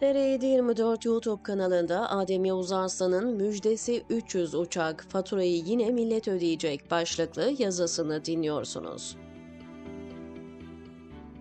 TR724 YouTube kanalında Adem Yavuz Arslan'ın müjdesi 300 uçak faturayı yine millet ödeyecek başlıklı yazısını dinliyorsunuz.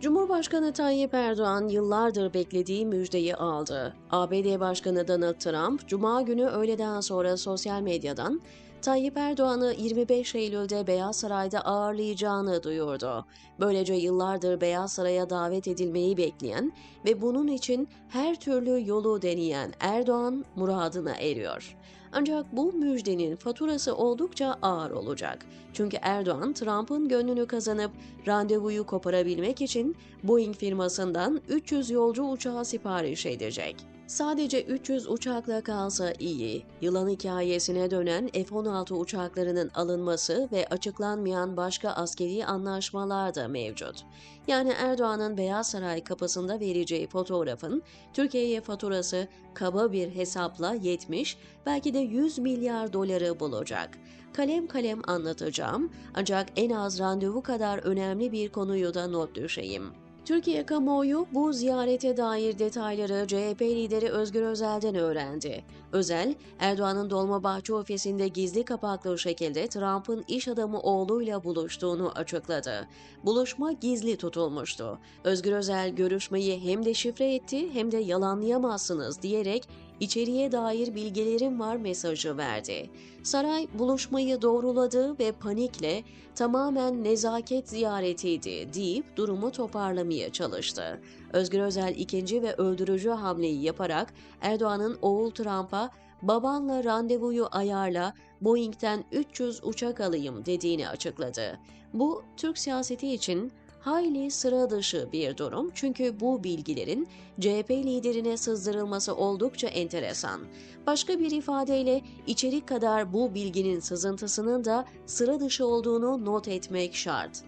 Cumhurbaşkanı Tayyip Erdoğan yıllardır beklediği müjdeyi aldı. ABD Başkanı Donald Trump, Cuma günü öğleden sonra sosyal medyadan Tayyip Erdoğan'ı 25 Eylül'de Beyaz Saray'da ağırlayacağını duyurdu. Böylece yıllardır Beyaz Saray'a davet edilmeyi bekleyen ve bunun için her türlü yolu deneyen Erdoğan muradına eriyor. Ancak bu müjdenin faturası oldukça ağır olacak. Çünkü Erdoğan Trump'ın gönlünü kazanıp randevuyu koparabilmek için Boeing firmasından 300 yolcu uçağı sipariş edecek. Sadece 300 uçakla kalsa iyi. Yılan hikayesine dönen F-16 uçaklarının alınması ve açıklanmayan başka askeri anlaşmalar da mevcut. Yani Erdoğan'ın Beyaz Saray kapısında vereceği fotoğrafın Türkiye'ye faturası kaba bir hesapla 70 belki de 100 milyar doları bulacak. Kalem kalem anlatacağım ancak en az randevu kadar önemli bir konuyu da not düşeyim. Türkiye kamuoyu bu ziyarete dair detayları CHP lideri Özgür Özel'den öğrendi. Özel, Erdoğan'ın Dolmabahçe ofisinde gizli kapaklı şekilde Trump'ın iş adamı oğluyla buluştuğunu açıkladı. Buluşma gizli tutulmuştu. Özgür Özel görüşmeyi hem de şifre etti hem de yalanlayamazsınız diyerek içeriye dair bilgilerim var mesajı verdi. Saray buluşmayı doğruladı ve panikle tamamen nezaket ziyaretiydi deyip durumu toparlamaya çalıştı. Özgür Özel ikinci ve öldürücü hamleyi yaparak Erdoğan'ın oğul Trump'a babanla randevuyu ayarla, Boeing'den 300 uçak alayım dediğini açıkladı. Bu Türk siyaseti için hayli sıra dışı bir durum çünkü bu bilgilerin CHP liderine sızdırılması oldukça enteresan. Başka bir ifadeyle içerik kadar bu bilginin sızıntısının da sıra dışı olduğunu not etmek şart.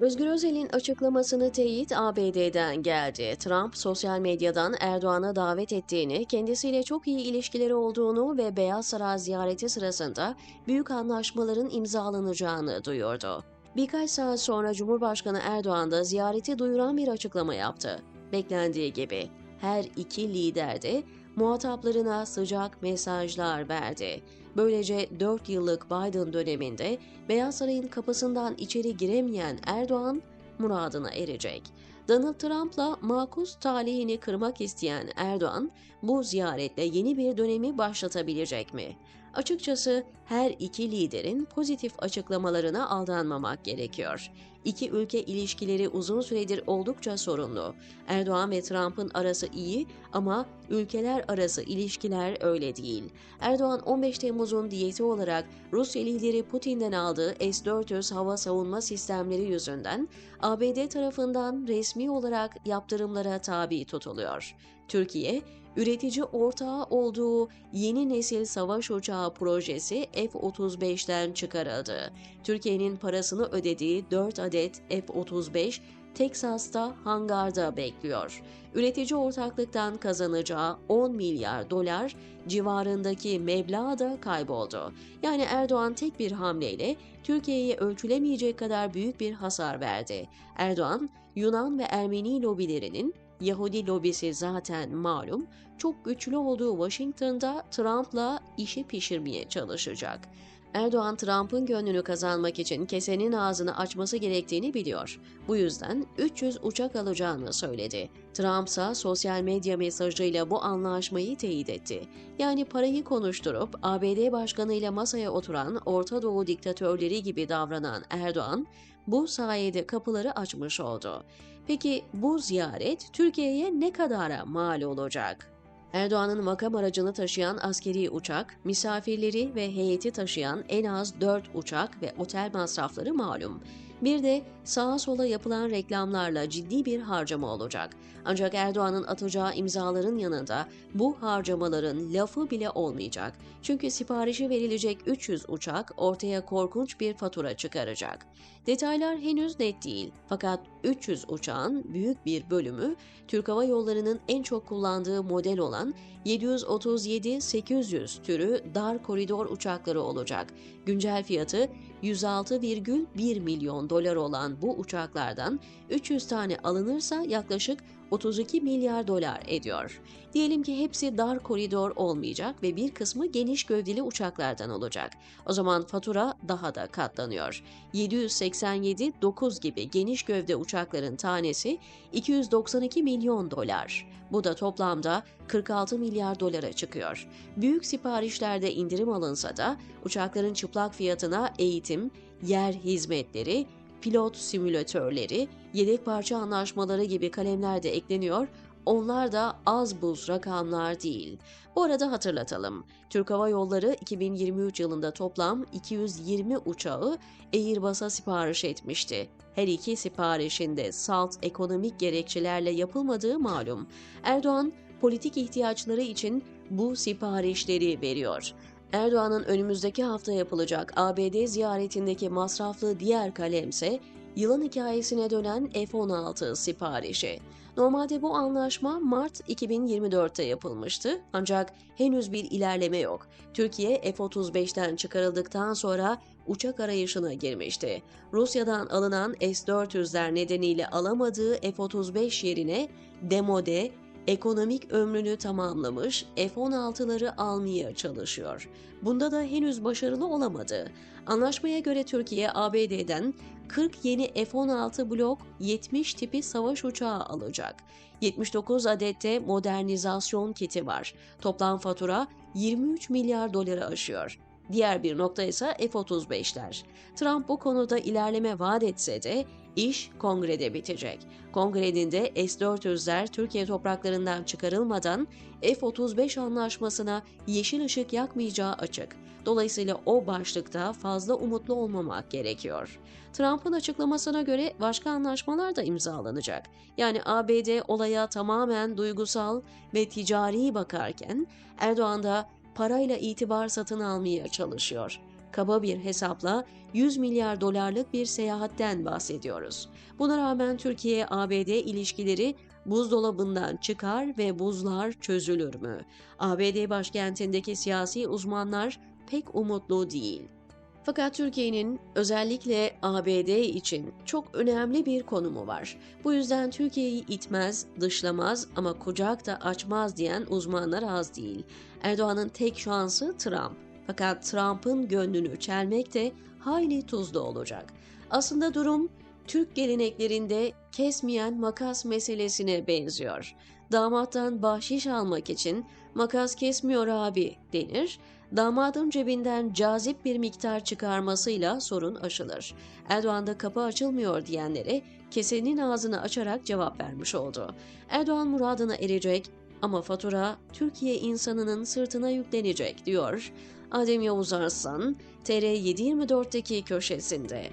Özgür Özel'in açıklamasını teyit ABD'den geldi. Trump sosyal medyadan Erdoğan'a davet ettiğini, kendisiyle çok iyi ilişkileri olduğunu ve Beyaz Saray ziyareti sırasında büyük anlaşmaların imzalanacağını duyurdu. Birkaç saat sonra Cumhurbaşkanı Erdoğan da ziyareti duyuran bir açıklama yaptı. Beklendiği gibi her iki lider de muhataplarına sıcak mesajlar verdi. Böylece 4 yıllık Biden döneminde Beyaz Saray'ın kapısından içeri giremeyen Erdoğan muradına erecek. Donald Trump'la makus talihini kırmak isteyen Erdoğan bu ziyaretle yeni bir dönemi başlatabilecek mi? Açıkçası her iki liderin pozitif açıklamalarına aldanmamak gerekiyor. İki ülke ilişkileri uzun süredir oldukça sorunlu. Erdoğan ve Trump'ın arası iyi ama ülkeler arası ilişkiler öyle değil. Erdoğan 15 Temmuz'un diyeti olarak Rusya lideri Putin'den aldığı S-400 hava savunma sistemleri yüzünden ABD tarafından resmi olarak yaptırımlara tabi tutuluyor. Türkiye, üretici ortağı olduğu yeni nesil savaş uçağı projesi F-35'ten çıkarıldı. Türkiye'nin parasını ödediği 4 adet F-35 Teksas'ta hangarda bekliyor. Üretici ortaklıktan kazanacağı 10 milyar dolar civarındaki meblağ da kayboldu. Yani Erdoğan tek bir hamleyle Türkiye'ye ölçülemeyecek kadar büyük bir hasar verdi. Erdoğan, Yunan ve Ermeni lobilerinin Yahudi lobisi zaten malum, çok güçlü olduğu Washington'da Trump'la işi pişirmeye çalışacak. Erdoğan Trump'ın gönlünü kazanmak için kesenin ağzını açması gerektiğini biliyor. Bu yüzden 300 uçak alacağını söyledi. Trump ise sosyal medya mesajıyla bu anlaşmayı teyit etti. Yani parayı konuşturup ABD başkanıyla masaya oturan Orta Doğu diktatörleri gibi davranan Erdoğan bu sayede kapıları açmış oldu. Peki bu ziyaret Türkiye'ye ne kadara mal olacak? Erdoğan'ın makam aracını taşıyan askeri uçak, misafirleri ve heyeti taşıyan en az 4 uçak ve otel masrafları malum. Bir de sağa sola yapılan reklamlarla ciddi bir harcama olacak. Ancak Erdoğan'ın atacağı imzaların yanında bu harcamaların lafı bile olmayacak. Çünkü siparişi verilecek 300 uçak ortaya korkunç bir fatura çıkaracak. Detaylar henüz net değil fakat 300 uçağın büyük bir bölümü Türk Hava Yolları'nın en çok kullandığı model olan 737-800 türü dar koridor uçakları olacak. Güncel fiyatı 106,1 milyon dolar olan bu uçaklardan 300 tane alınırsa yaklaşık 32 milyar dolar ediyor. Diyelim ki hepsi dar koridor olmayacak ve bir kısmı geniş gövdeli uçaklardan olacak. O zaman fatura daha da katlanıyor. 787-9 gibi geniş gövde uçakların tanesi 292 milyon dolar. Bu da toplamda 46 milyar dolara çıkıyor. Büyük siparişlerde indirim alınsa da uçakların çıplak fiyatına eğitim, yer hizmetleri, pilot simülatörleri, yedek parça anlaşmaları gibi kalemler de ekleniyor. Onlar da az buz rakamlar değil. Bu arada hatırlatalım. Türk Hava Yolları 2023 yılında toplam 220 uçağı Airbus'a sipariş etmişti. Her iki siparişinde salt ekonomik gerekçelerle yapılmadığı malum. Erdoğan politik ihtiyaçları için bu siparişleri veriyor. Erdoğan'ın önümüzdeki hafta yapılacak ABD ziyaretindeki masraflı diğer kalemse yılan hikayesine dönen F-16 siparişi. Normalde bu anlaşma Mart 2024'te yapılmıştı ancak henüz bir ilerleme yok. Türkiye F-35'ten çıkarıldıktan sonra uçak arayışına girmişti. Rusya'dan alınan S-400'ler nedeniyle alamadığı F-35 yerine demode ekonomik ömrünü tamamlamış F-16'ları almaya çalışıyor. Bunda da henüz başarılı olamadı. Anlaşmaya göre Türkiye ABD'den 40 yeni F-16 Blok 70 tipi savaş uçağı alacak. 79 adette modernizasyon kiti var. Toplam fatura 23 milyar doları aşıyor. Diğer bir nokta ise F-35'ler. Trump bu konuda ilerleme vaat etse de iş kongrede bitecek. Kongrenin de S-400'ler Türkiye topraklarından çıkarılmadan F-35 anlaşmasına yeşil ışık yakmayacağı açık. Dolayısıyla o başlıkta fazla umutlu olmamak gerekiyor. Trump'ın açıklamasına göre başka anlaşmalar da imzalanacak. Yani ABD olaya tamamen duygusal ve ticari bakarken Erdoğan da parayla itibar satın almaya çalışıyor. Kaba bir hesapla 100 milyar dolarlık bir seyahatten bahsediyoruz. Buna rağmen Türkiye-ABD ilişkileri buzdolabından çıkar ve buzlar çözülür mü? ABD başkentindeki siyasi uzmanlar pek umutlu değil. Fakat Türkiye'nin özellikle ABD için çok önemli bir konumu var. Bu yüzden Türkiye'yi itmez, dışlamaz ama kucak da açmaz diyen uzmanlar az değil. Erdoğan'ın tek şansı Trump. Fakat Trump'ın gönlünü çelmek de hayli tuzlu olacak. Aslında durum Türk geleneklerinde kesmeyen makas meselesine benziyor. Damattan bahşiş almak için makas kesmiyor abi denir. Damadın cebinden cazip bir miktar çıkarmasıyla sorun aşılır. Erdoğan da kapı açılmıyor diyenlere kesenin ağzını açarak cevap vermiş oldu. Erdoğan muradına erecek ama fatura Türkiye insanının sırtına yüklenecek diyor. Adem Yavuz Arslan, TR724'teki köşesinde.